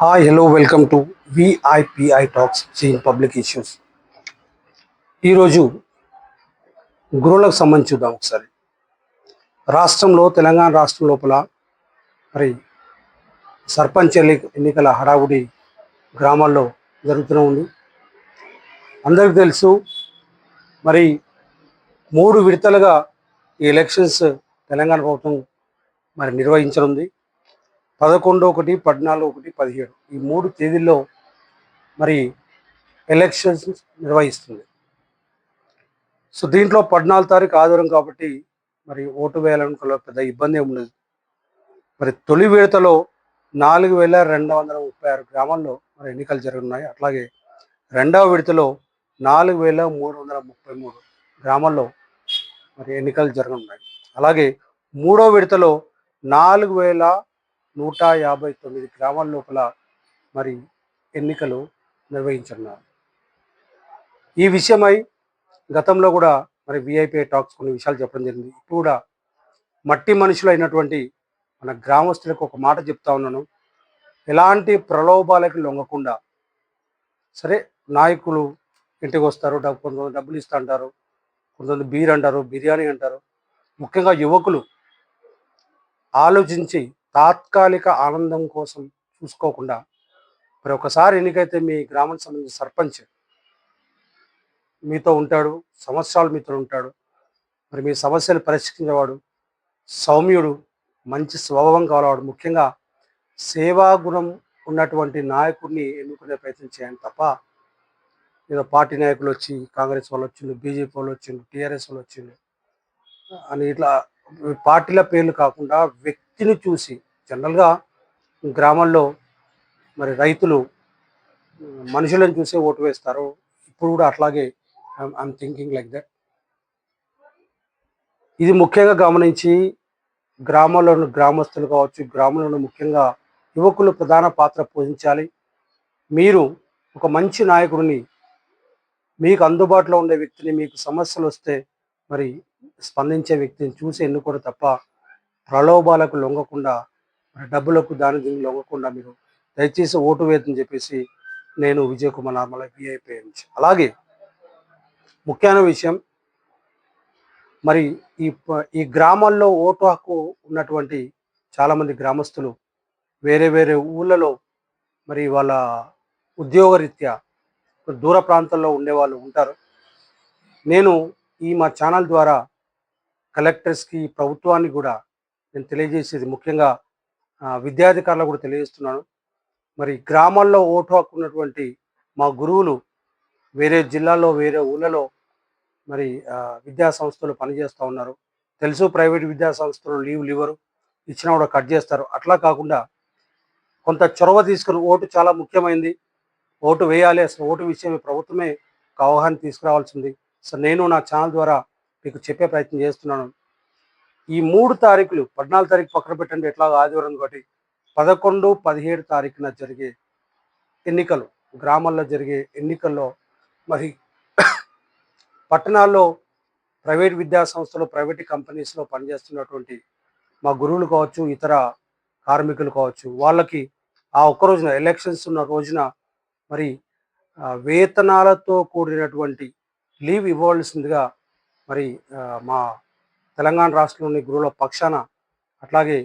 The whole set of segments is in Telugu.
Hi hello welcome to VIPI talks seen public issues ఈరోజు గురువులకు సంబంధించి చూద్దాం ఒకసారి. రాష్ట్రంలో తెలంగాణ రాష్ట్రం లోపల మరి సర్పంచ్ ఎన్నికల హడావుడి గ్రామాల్లో జరుగుతూనే ఉంది. అందరికీ తెలుసు మరి మూడు విడతలుగా ఈ ఎలక్షన్స్ తెలంగాణ ప్రభుత్వం మరి నిర్వహించనుంది. పదకొండు ఒకటి పద్నాలుగు ఒకటి పదిహేడు. ఈ మూడు తేదీల్లో మరి ఎలక్షన్స్ నిర్వహిస్తుంది. సో దీంట్లో పద్నాలుగు తారీఖు ఆధారం కాబట్టి మరి ఓటు వేయాలనుకున్న పెద్ద ఇబ్బంది ఏమి ఉండదు. మరి తొలి విడతలో నాలుగు వేల రెండు వందల ముప్పై ఆరు గ్రామాల్లో మరి ఎన్నికలు జరగనున్నాయి. అట్లాగే రెండవ విడతలో నాలుగు వేల మూడు వందల ముప్పై మూడు గ్రామాల్లో మరి ఎన్నికలు జరగనున్నాయి. అలాగే మూడో విడతలో నాలుగు వేల నూట యాభై తొమ్మిది గ్రామాల లోపల మరి ఎన్నికలు నిర్వహించనున్నారు. ఈ విషయమై గతంలో కూడా మరి విఐపీ టాక్స్ కొన్ని విషయాలు చెప్పడం జరిగింది. ఇప్పుడు కూడా మట్టి మనుషులు అయినటువంటి మన గ్రామస్తులకు ఒక మాట చెప్తా ఉన్నాను. ఎలాంటి ప్రలోభాలకు లొంగకుండా సరే నాయకులు ఇంటికి వస్తారు డబ్బు కొంతమంది డబ్బులు ఇస్తా అంటారు కొంతమంది బీర్ అంటారు బిర్యానీ అంటారు. ముఖ్యంగా యువకులు ఆలోచించి తాత్కాలిక ఆనందం కోసం చూసుకోకుండా మరి ఒకసారి ఎన్నికైతే మీ గ్రామానికి సంబంధించిన సర్పంచ్ మీతో ఉంటాడు సంవత్సరాలు మీతో ఉంటాడు మరి మీ సమస్యలు పరిష్కరించేవాడు సౌమ్యుడు మంచి స్వభావం కావాలవాడు ముఖ్యంగా సేవా గుణం ఉన్నటువంటి నాయకుడిని ఎన్నుకునే ప్రయత్నం చేయండి తప్ప ఏదో పార్టీ నాయకులు వచ్చి కాంగ్రెస్ వాళ్ళు వచ్చిండు బీజేపీ వాళ్ళు వచ్చిండు టీఆర్ఎస్ వాళ్ళు వచ్చిండు అని ఇట్లా పార్టీల పేర్లు కాకుండా వ్యక్తిని చూసి జనరల్గా గ్రామాల్లో మరి రైతులు మనుషులను చూసే ఓటు వేస్తారు ఇప్పుడు కూడా అట్లాగే ఐఎమ్ థింకింగ్ లైక్ దట్ ఇది ముఖ్యంగా గమనించి గ్రామంలోని గ్రామస్తులు కావచ్చు గ్రామంలోని ముఖ్యంగా యువకులు ప్రధాన పాత్ర పోషించాలి మీరు ఒక మంచి నాయకుడిని మీకు అందుబాటులో ఉండే వ్యక్తిని మీకు సమస్యలు వస్తే మరి స్పందించే వ్యక్తిని చూసి ఎన్నుకోరు తప్ప ప్రలోభాలకు లొంగకుండా డబ్బులకు దాని దీనికి లొంగకుండా మీరు దయచేసి ఓటు వేయదని చెప్పేసి నేను విజయ్ కుమార్ నార్మల్ విఐపీ అలాగే ముఖ్యమైన విషయం మరి ఈ ఈ గ్రామాల్లో ఓటు హక్కు ఉన్నటువంటి చాలామంది గ్రామస్తులు వేరే వేరే ఊళ్ళలో మరి వాళ్ళ ఉద్యోగరీత్యా దూర ప్రాంతాల్లో ఉండే వాళ్ళు ఉంటారు. నేను ఈ మా ఛానల్ ద్వారా కలెక్టర్స్కి ప్రభుత్వాన్ని కూడా నేను తెలియజేసేది ముఖ్యంగా విద్యాధికారులకు కూడా తెలియజేస్తున్నాను. మరి గ్రామాల్లో ఓటు హక్కు ఉన్నటువంటి మా గురువులు వేరే జిల్లాల్లో వేరే ఊళ్ళలో మరి విద్యా సంస్థలు పనిచేస్తూ ఉన్నారు. తెలుసు ప్రైవేట్ విద్యా సంస్థలు లీవ్లు ఇవ్వరు ఇచ్చినా కూడా కట్ చేస్తారు. అట్లా కాకుండా కొంత చొరవ తీసుకుని ఓటు చాలా ముఖ్యమైంది. ఓటు వేయాలి అసలు ఓటు విషయమే ప్రభుత్వమే ఒక అవగాహన తీసుకురావాల్సింది. సో నేను నా ఛానల్ ద్వారా మీకు చెప్పే ప్రయత్నం చేస్తున్నాను. ఈ మూడు తారీఖులు పద్నాలుగు తారీఖు పక్కన పెట్టండి ఎట్లా ఆదివారం కాబట్టి పదకొండు పదిహేడు తారీఖున జరిగే ఎన్నికలు గ్రామాల్లో జరిగే ఎన్నికల్లో మరి పట్టణాల్లో ప్రైవేట్ విద్యా సంస్థలు ప్రైవేట్ కంపెనీస్లో పనిచేస్తున్నటువంటి మా గురువులు కావచ్చు ఇతర కార్మికులు కావచ్చు వాళ్ళకి ఆ ఒక్క రోజున ఎలక్షన్స్ ఉన్న రోజున మరి వేతనాలతో కూడినటువంటి లీవ్ ఇవ్వవలసిందిగా మరి మా తెలంగాణ రాష్ట్రంలోని గురువుల పక్షాన అట్లాగే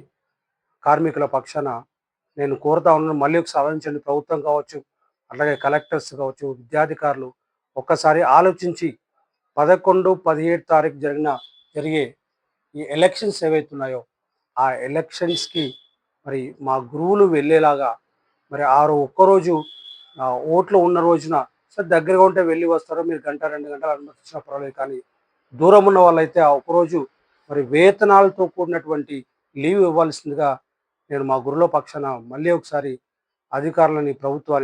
కార్మికుల పక్షాన నేను కోరుతా ఉన్నాను. మళ్ళీ ఒకసారి ప్రభుత్వం కావచ్చు అట్లాగే కలెక్టర్స్ కావచ్చు విద్యాధికారులు ఒక్కసారి ఆలోచించి పదకొండు పదిహేడు తారీఖు జరిగిన జరిగే ఈ ఎలక్షన్స్ ఏవైతున్నాయో ఆ ఎలక్షన్స్కి మరి మా గురువులు వెళ్ళేలాగా మరి ఆరు ఒక్కరోజు ఓట్లు ఉన్న రోజున సరే దగ్గరగా ఉంటే వెళ్ళి వస్తారో? మీరు గంట రెండు గంటలు అనుమతించిన పర్వాలేదు కానీ దూరం ఉన్న వాళ్ళైతే ఆ ఒక్కరోజు మరి వేతనాలతో కూడినటువంటి లీవ్ ఇవ్వాల్సిందిగా నేను మా గురువుల పక్షాన మళ్ళీ ఒకసారి అధికారులని ప్రభుత్వాన్ని